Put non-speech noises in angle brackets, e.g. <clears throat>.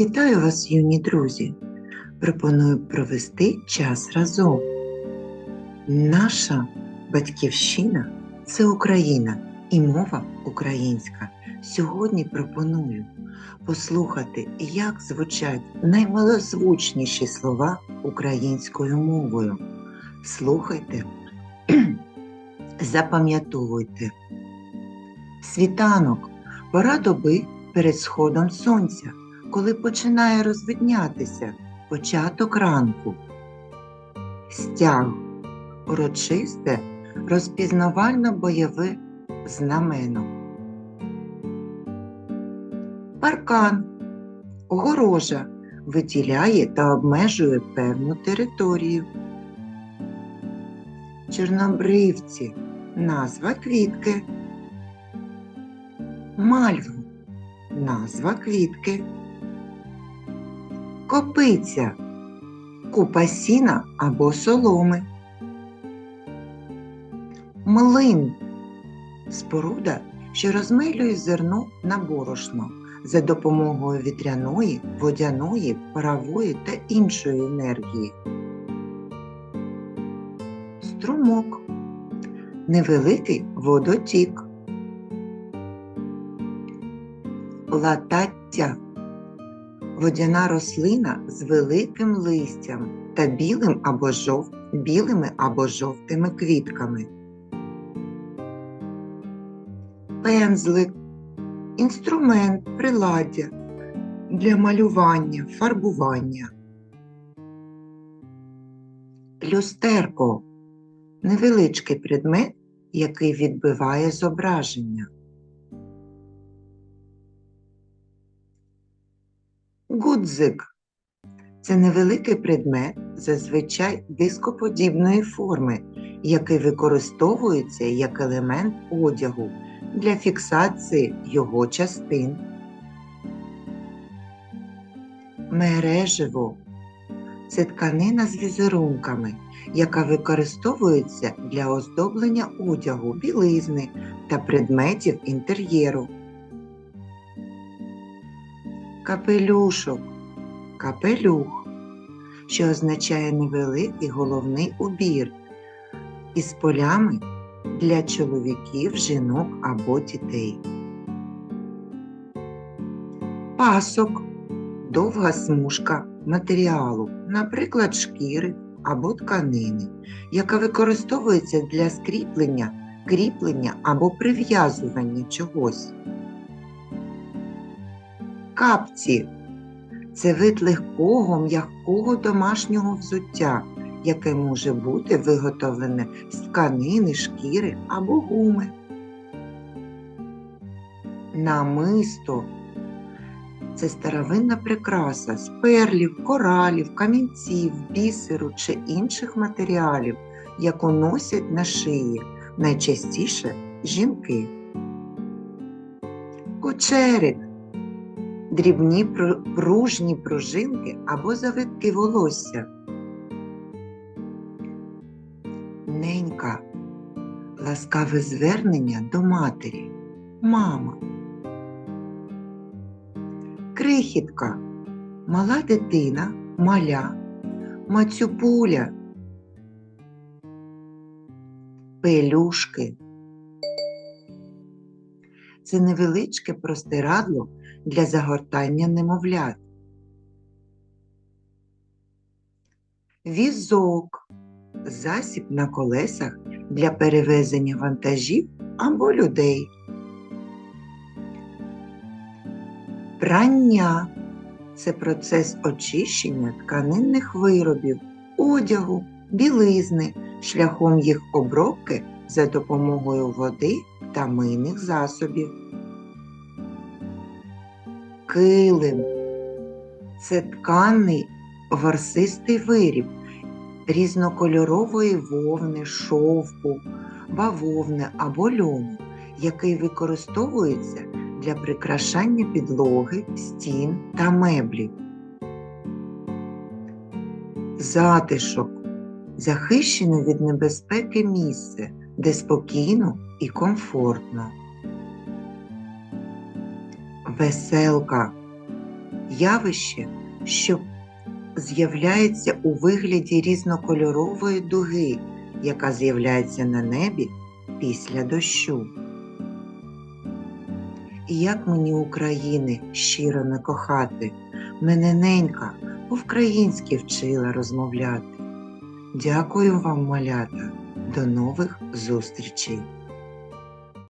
Вітаю вас, юні друзі! Пропоную провести час разом. Наша батьківщина це Україна і мова українська. Сьогодні пропоную послухати, як звучать наймилозвучніші слова українською мовою. Слухайте, <clears throat> запам'ятовуйте. Світанок пора доби перед сходом сонця, коли починає розвиднятися початок ранку. Стяг урочисте, розпізнавально-бойове знамено. Паркан огорожа виділяє та обмежує певну територію. Чорнобривці назва квітки. Мальва назва квітки. Копиця купа сіна або соломи. Млин споруда, що розмилює зерно на борошно за допомогою вітряної, водяної, парової та іншої енергії. Струмок невеликий водотік. Латаття водяна рослина з великим листям та білим або жов... білими або жовтими квітками. Пензлик інструмент приладдя для малювання, фарбування. Люстерко невеличкий предмет, який відбиває зображення. Гудзик це невеликий предмет, зазвичай дископодібної форми, який використовується як елемент одягу для фіксації його частин. Мережево це тканина з візерунками, яка використовується для оздоблення одягу, білизни та предметів інтер'єру. Капелюшок капелюх, що означає невеликий головний убір із полями для чоловіків, жінок або дітей. Пасок довга смужка матеріалу, наприклад, шкіри або тканини, яка використовується для скріплення, кріплення або прив'язування чогось. Капці це вид легкого, м'якого домашнього взуття, яке може бути виготовлене з тканини, шкіри або гуми. Намисто це старовинна прикраса з перлів, коралів, камінців, бісеру чи інших матеріалів, яку носять на шиї найчастіше жінки. Кучерик дрібні пружні пружинки або завитки волосся. Ненька ласкаве звернення до матері, мама. Крихітка, мала дитина, маля, мацюпуля, пелюшки. Це невеличке простирадло для загортання немовлят. Візок засіб на колесах для перевезення вантажів або людей. Прання це процес очищення тканинних виробів, одягу, білизни шляхом їх обробки за допомогою води та мийних засобів. Килим це тканий ворсистий виріб різнокольорової вовни, шовку, бавовни або льону, який використовується для прикрашання підлоги, стін та меблів. Затишок захищене від небезпеки місце, де спокійно і комфортно. Веселка явище, що з'являється у вигляді різнокольорової дуги, яка з'являється на небі після дощу. І як мені України щиро не кохати, мене ненька по-українськи вчила розмовляти. Дякую вам, малята, до нових зустрічей!